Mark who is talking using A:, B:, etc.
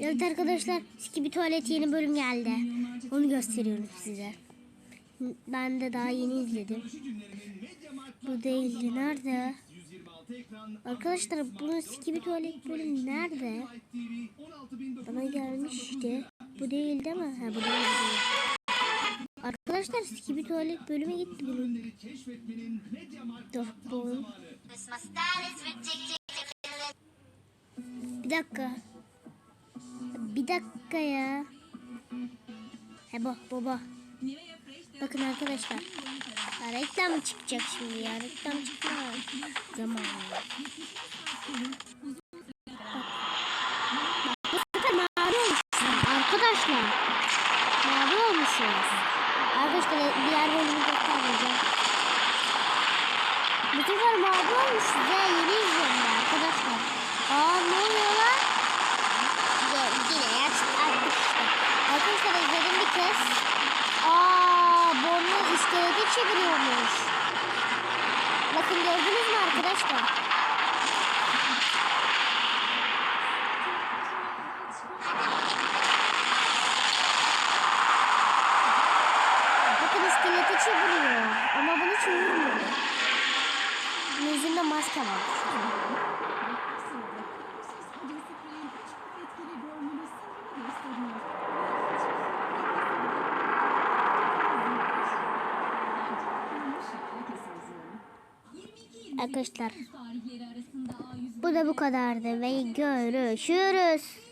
A: Evet arkadaşlar Skibi Tuvalet yeni bölüm geldi. Onu gösteriyorum size. Ben de daha yeni izledim. Bu değildi. Nerede? Arkadaşlar bunun Skibi Tuvalet bölümü nerede? Bana gelmişti. Bu değil değil mi? Ha bu değil. Arkadaşlar Skibi Tuvalet bölümü gitti bunun. Bu. Bir dakika. Bir dakika ya. He bu baba. Bakın arkadaşlar. Ya reklam çıkacak şimdi ya. Reklam çıkma. Bak. Bak olmuşsunuz arkadaşlar. Mavi olmuşsunuz. Arkadaşlar diğer bölümü göstermeyeceğim. Bu sefer mavi olmuşsunuz ya. Yeni izliyorum arkadaşlar. Aa Arkadaşlar izledim bir kez. Aa Bonlu iskeleti çeviriyormuş. Bakın gördünüz mü arkadaşlar? Bakın iskeleti çeviriyor. Ama bunu çevirmiyor. Yüzünde maske var. Arkadaşlar
B: tarihleri arasında A101
A: bu da bu kadardı ve görüşürüz.